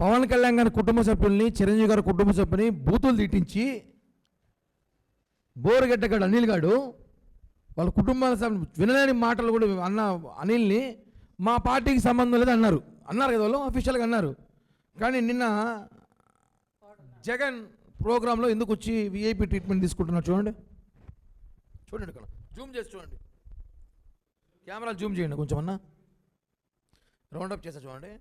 పవన్ కళ్యాణ్ గారి కుటుంబ సభ్యుల్ని చిరంజీవి గారి కుటుంబ సభ్యుని బూతులు తిట్టించి బోరుగడ్డగాడు అనిల్ గాడు వాళ్ళ కుటుంబాల సభ్యులు వినలేని మాటలు కూడా అన్న అనిల్ని మా పార్టీకి సంబంధం లేదు అన్నారు. అన్నారు కదా వాళ్ళు అఫీషియల్గా అన్నారు. కానీ నిన్న జగన్ ప్రోగ్రాంలో ఎందుకు వచ్చి విఐపి ట్రీట్మెంట్ తీసుకుంటున్నారు చూడండి. చూడండి ఇక్కడ జూమ్ చేసి చూడండి. కెమెరా జూమ్ చేయండి కొంచెం అన్న. రౌండప్ చేసా చూడండి.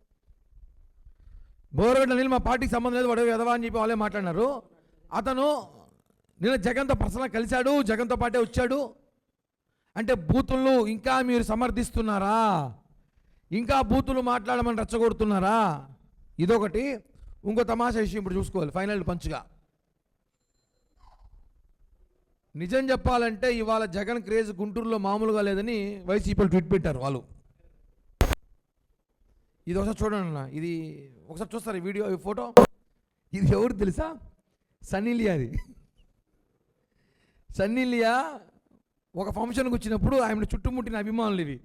బోరగడ్డ నీళ్ళు మా పార్టీకి సంబంధం లేదు వాడు ఎదవా అని చెప్పి వాళ్ళే మాట్లాడినారు. అతను నిన్న జగన్తో పర్సనల్ కలిశాడు జగన్తో పాటే వచ్చాడు. అంటే బూతులు ఇంకా మీరు సమర్థిస్తున్నారా? ఇంకా బూతులు మాట్లాడమని రెచ్చగొడుతున్నారా? ఇదొకటి. ఇంకో తమాషా విషయం ఇప్పుడు చూసుకోవాలి ఫైనల్ పంచ్గా. నిజం చెప్పాలంటే ఇవాళ జగన్ క్రేజ్ గుంటూరులో మామూలుగా లేదని వైసీపీలు ట్వీట్ పెట్టారు వాళ్ళు. ఇది ఒకసారి చూడండి అన్న. ఇది ఒకసారి చూస్తారు ఈ వీడియో ఈ ఫోటో? ఇది ఎవరు తెలుసా? సన్నీ లియాది. సన్నీ ఒక ఫంక్షన్కి వచ్చినప్పుడు ఆయన చుట్టుముట్టిన అభిమానులు ఇవి.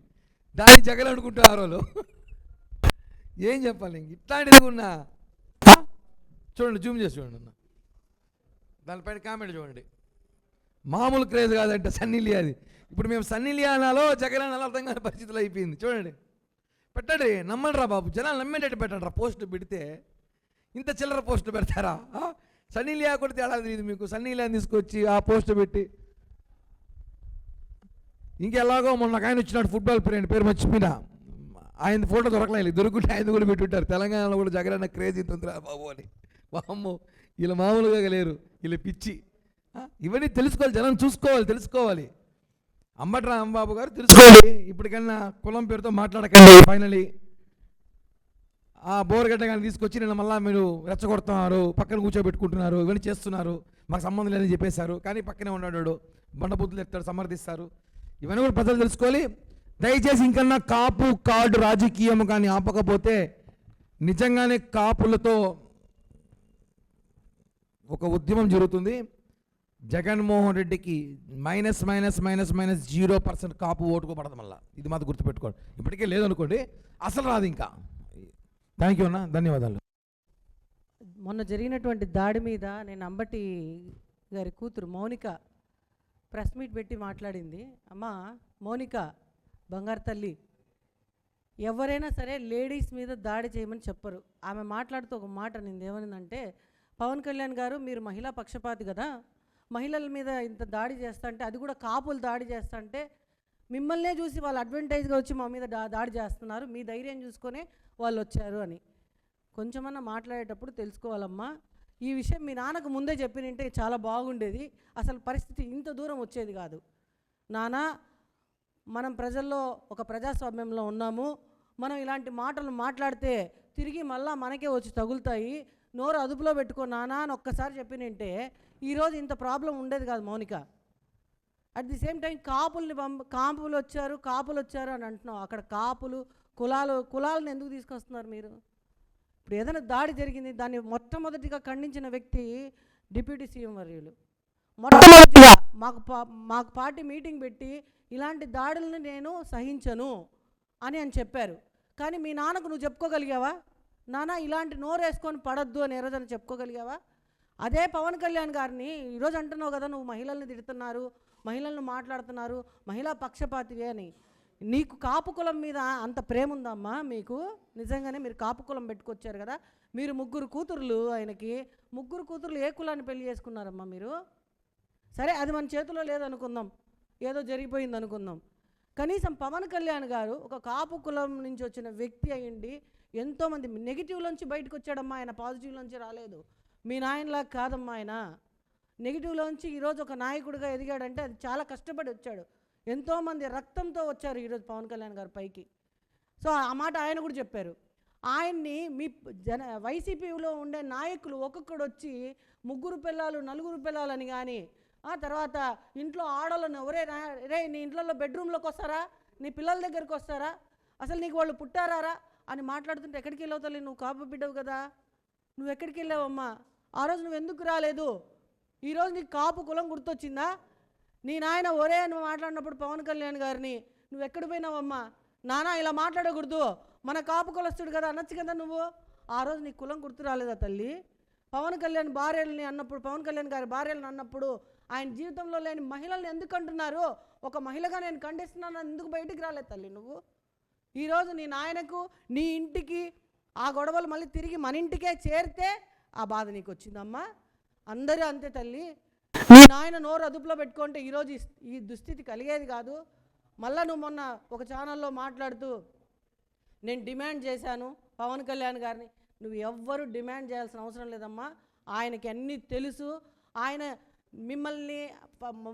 దాన్ని జగన్ అనుకుంటారు వాళ్ళు. ఏం చెప్పాలి ఇంక? ఇట్లాంటిది ఉన్నా. చూడండి జూమ్ చేసి చూడండి అన్న. దానిపైన కామెంట్ చూడండి. మామూలు క్రేజ్ కాదంటే సన్నీ లియాది. ఇప్పుడు మేము సన్నీలియా అనాలో జగన్ అనాలో అర్థం కాని పరిస్థితులు అయిపోయింది. చూడండి. పెట్టండి నమ్మండిరా బాబు. జనాలు నమ్మేటట్టు పెట్టండిరా. పోస్టు పోస్ట్ పెడితే ఇంత చిల్లర పోస్టు పెడతారా? సన్నీ లియా కూడా తేడా తెలియదు మీకు. సన్నీ లియా తీసుకొచ్చి ఆ పోస్ట్ పెట్టి. ఇంకెలాగో మొన్న ఆయన వచ్చినాడు ఫుట్బాల్ ప్లేయర్ పేరు మర్చిపోయినా. ఆయన ఫోటో దొరకలేదు దొరుకుంటే ఆయన కూడా పెట్టుంటారు. తెలంగాణలో కూడా జగనన్న క్రేజ్ ఇంతుందిరా బాబు అని. బామ్మ వీళ్ళు మామూలుగా లేరు. వీళ్ళు పిచ్చి. ఇవన్నీ తెలుసుకోవాలి జనం చూసుకోవాలి తెలుసుకోవాలి. అంబటి రాంబాబు గారు తెలుసుకోవాలి ఇప్పటికన్నా కులం పేరుతో మాట్లాడకండి. ఫైనలీ ఆ బోరగడ్డ గారిని తీసుకొచ్చి నిన్న మళ్ళా మీరు రెచ్చగొడుతున్నారు పక్కన కూర్చోబెట్టుకుంటున్నారు ఇవన్నీ చేస్తున్నారు. మాకు సంబంధం లేదని చెప్పేశారు. కానీ పక్కనే ఉన్నాడు. బండబుద్ధులు ఎత్తాడు సమర్థిస్తారు. ఇవన్నీ కూడా ప్రజలు తెలుసుకోవాలి. దయచేసి ఇంకన్నా కాపు కార్డు రాజకీయం కానీ ఆపకపోతే నిజంగానే కాపులతో ఒక ఉద్యమం జరుగుతుంది. జగన్మోహన్ రెడ్డికి minus minus minus minus zero percent Kapu ఓటుకోబడదు మళ్ళీ. ఇది మాత్రం గుర్తుపెట్టుకోండి. ఇప్పటికే లేదనుకోండి అసలు రాదు ఇంకా. థ్యాంక్ యూ అన్న ధన్యవాదాలు. మొన్న జరిగినటువంటి దాడి మీద నేను అంబటి గారి కూతురు మౌనిక ప్రెస్ మీట్ పెట్టి మాట్లాడింది. అమ్మా మౌనిక బంగారు తల్లి ఎవరైనా సరే లేడీస్ మీద దాడి చేయమని చెప్పరు. ఆమె మాట్లాడుతూ ఒక మాట నింది ఏమైందంటే పవన్ కళ్యాణ్ గారు మీరు మహిళా పక్షపాతి కదా మహిళల మీద ఇంత దాడి చేస్తుంటే అది కూడా కాపులు దాడి చేస్తుంటే మిమ్మల్నే చూసి వాళ్ళు అడ్వాంటేజ్గా వచ్చి మా మీద దాడి చేస్తున్నారు. మీ ధైర్యం చూసుకొనే వాళ్ళు వచ్చారు అని. కొంచెమన్నా మాట్లాడేటప్పుడు తెలుసుకోవాలమ్మా. ఈ విషయం మీ నాన్నకు ముందే చెప్పినంటే చాలా బాగుండేది. అసలు పరిస్థితి ఇంత దూరం వచ్చేది కాదు. నాన్న మనం ప్రజల్లో ఒక ప్రజాస్వామ్యంలో ఉన్నాము. మనం ఇలాంటి మాటలు మాట్లాడితే తిరిగి మళ్ళా మనకే వచ్చి తగులుతాయి. నోరు అదుపులో పెట్టుకో నానా అని ఒక్కసారి చెప్పినంటే ఈరోజు ఇంత ప్రాబ్లం ఉండేది కాదు Mounika. At the same time కాపుల్ని పంప కాపులు వచ్చారు కాపులు వచ్చారు అని అంటున్నాం అక్కడ కాపులు కులాలు కులాలను ఎందుకు తీసుకొస్తున్నారు మీరు? ఇప్పుడు ఏదైనా దాడి జరిగింది దాన్ని మొట్టమొదటిగా ఖండించిన వ్యక్తి డిప్యూటీ సీఎం వర్యులు. మొట్టమొదటిగా మాకు మాకు పార్టీ మీటింగ్ పెట్టి ఇలాంటి దాడులను నేను సహించను. అని అని చెప్పారు. కానీ మీ నాన్నకు నువ్వు చెప్పుకోగలిగావా? నాన్న ఇలాంటి నోరేసుకొని పడద్దు అని ఏ రోజైనా చెప్పుకోగలిగావా? అదే పవన్ కళ్యాణ్ గారిని ఈరోజు అంటున్నావు కదా నువ్వు మహిళల్ని తిడుతున్నారు మహిళలను మాట్లాడుతున్నారు మహిళా పక్షపాతివే అని. నీకు కాపు కులం మీద అంత ప్రేమ ఉందమ్మా మీకు? నిజంగానే మీరు కాపు కులం పెట్టుకొచ్చారు కదా. మీరు ముగ్గురు కూతుర్లు ఆయనకి. ముగ్గురు కూతుర్లు ఏ కులాన్ని పెళ్ళి చేసుకున్నారమ్మా మీరు? సరే అది మన చేతిలో లేదనుకుందాం. ఏదో జరిగిపోయింది అనుకుందాం కనీసం పవన్ కళ్యాణ్ గారు ఒక కాపు కులం నుంచి వచ్చిన వ్యక్తి అయ్యండి ఎంతోమంది నెగిటివ్లోంచి బయటకు వచ్చాడమ్మా ఆయన పాజిటివ్లోంచి రాలేదు. మీ నాయనలా కాదమ్మా ఆయన. నెగిటివ్లోంచి ఈరోజు ఒక నాయకుడిగా ఎదిగాడంటే అది చాలా కష్టపడి వచ్చాడు. ఎంతోమంది రక్తంతో వచ్చారు ఈరోజు పవన్ కళ్యాణ్ గారు పైకి. సో ఆ మాట ఆయన కూడా చెప్పారు. ఆయన్ని మీ జన వైసీపీలో ఉండే నాయకులు ఒక్కొక్కడు వచ్చి ముగ్గురు పిల్లలు నలుగురు పిల్లలని కానీ ఆ తర్వాత ఇంట్లో ఆడలను ఎవరే రే నీ ఇంట్లో బెడ్రూమ్లోకి వస్తారా? నీ పిల్లల దగ్గరికి వస్తారా? అసలు నీకు వాళ్ళు పుట్టారా అని మాట్లాడుతుంటే ఎక్కడికి వెళ్ళవుతావు తల్లి? నువ్వు కాపు బిడ్డవు కదా. నువ్వు ఎక్కడికి వెళ్ళావమ్మా? ఆ రోజు నువ్వు ఎందుకు రాలేదు? ఈరోజు నీకు కాపు కులం గుర్తొచ్చిందా? నీ నాయన ఒరే అని మాట్లాడినప్పుడు పవన్ కళ్యాణ్ గారిని నువ్వు ఎక్కడ పోయినావమ్మా? నానా ఇలా మాట్లాడకూడదు. మన కాపు కులస్తుడు కదా అనొచ్చు కదా నువ్వు? ఆ రోజు నీ కులం గుర్తు రాలేదా తల్లి? పవన్ కళ్యాణ్ భార్యలని అన్నప్పుడు పవన్ కళ్యాణ్ గారి భార్యలను అన్నప్పుడు ఆయన జీవితంలో లేని మహిళల్ని ఎందుకు అంటున్నారు? ఒక మహిళగా నేను ఖండిస్తున్నాను ఎందుకు బయటికి రాలేదు తల్లి నువ్వు? ఈరోజు నీ నాయనకు నీ ఇంటికి ఆ గొడవలు మళ్ళీ తిరిగి మన ఇంటికే చేరితే ఆ బాధ నీకు వచ్చిందమ్మా? అందరూ అంతే తల్లి. నీ నాయన నోరు అదుపులో పెట్టుకుంటే ఈరోజు ఈ- ఈ దుస్థితి కలిగేది కాదు. మళ్ళా నువ్వు మొన్న ఒక ఛానల్లో మాట్లాడుతూ నేను డిమాండ్ చేశాను పవన్ కళ్యాణ్ గారిని నువ్వు ఎవ్వరు డిమాండ్ చేయాల్సిన అవసరం లేదమ్మా. ఆయనకి అన్నీ తెలుసు. ఆయన మిమ్మల్ని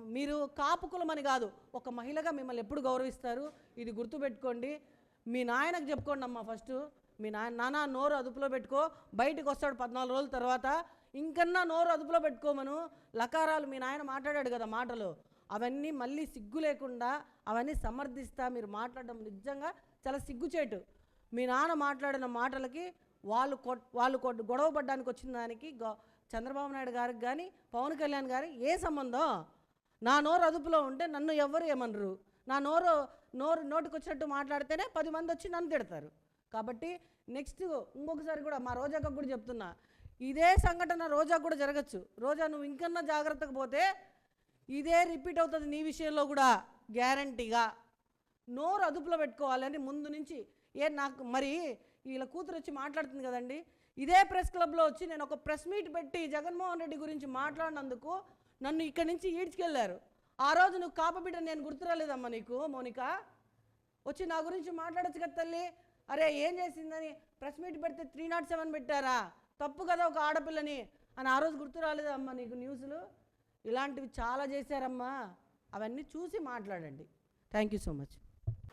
మీరు కాపు కులమని కాదు ఒక మహిళగా మిమ్మల్ని ఎప్పుడు గౌరవిస్తారు? ఇది గుర్తుపెట్టుకోండి. మీ నాయనకు చెప్పుకోండి అమ్మా ఫస్ట్. మీ నాయన నాన్న నోరు అదుపులో పెట్టుకో. బయటకు వస్తాడు పద్నాలుగు రోజుల తర్వాత. ఇంకన్నా నోరు అదుపులో పెట్టుకోమను. లకారాలు మీ నాయన మాట్లాడాడు కదా మాటలు. అవన్నీ మళ్ళీ సిగ్గు లేకుండా అవన్నీ సమర్థిస్తా మీరు మాట్లాడడం నిజంగా చాలా సిగ్గుచేటు. మీ నాన్న మాట్లాడిన మాటలకి వాళ్ళు కొట్ వాళ్ళు కొట్టు గొడవ పడ్డానికి వచ్చిన దానికి గో- చంద్రబాబు నాయుడు గారికి కానీ పవన్ కళ్యాణ్ గారికి ఏ సంబంధం? నా నోరు అదుపులో ఉంటే నన్ను ఎవ్వరు ఏమనరు. నా నోరు నోరు నోటికి వచ్చినట్టు మాట్లాడితేనే పది మంది వచ్చి నన్ను తిడతారు. కాబట్టి నెక్స్ట్ ఇంకొకసారి కూడా మా రోజాకు కూడా చెప్తున్నా. ఇదే సంఘటన రోజా కూడా జరగచ్చు. రోజా నువ్వు ఇంకన్నా జాగ్రత్తగా పోతే ఇదే రిపీట్ అవుతుంది నీ విషయంలో కూడా గ్యారంటీగా. నోరు అదుపులో పెట్టుకోవాలని ముందు నుంచి ఏ నాకు మరి వీళ్ళ కూతురు వచ్చి మాట్లాడుతుంది కదండి. ఇదే ప్రెస్ క్లబ్లో వచ్చి నేను ఒక ప్రెస్ మీట్ పెట్టి జగన్మోహన్ రెడ్డి గురించి మాట్లాడినందుకు నన్ను ఇక్కడి నుంచి ఈడ్చుకెళ్ళారు ఆ రోజు నువ్వు కాపబిడ్డ నేను గుర్తురాలేదమ్మా నీకు మౌనిక. వచ్చి నా గురించి మాట్లాడచ్చు కదా తల్లి. అరే ఏం చేసిందని? ప్రెస్ మీట్ పెడితే త్రీ నాట్ సెవెన్ పెట్టారా? తప్పు కదా ఒక ఆడపిల్లని. అని ఆ రోజు గుర్తు రాలేదమ్మా నీకు న్యూస్లు? ఇలాంటివి చాలా చేశారమ్మా. అవన్నీ చూసి మాట్లాడండి. Thank you so much.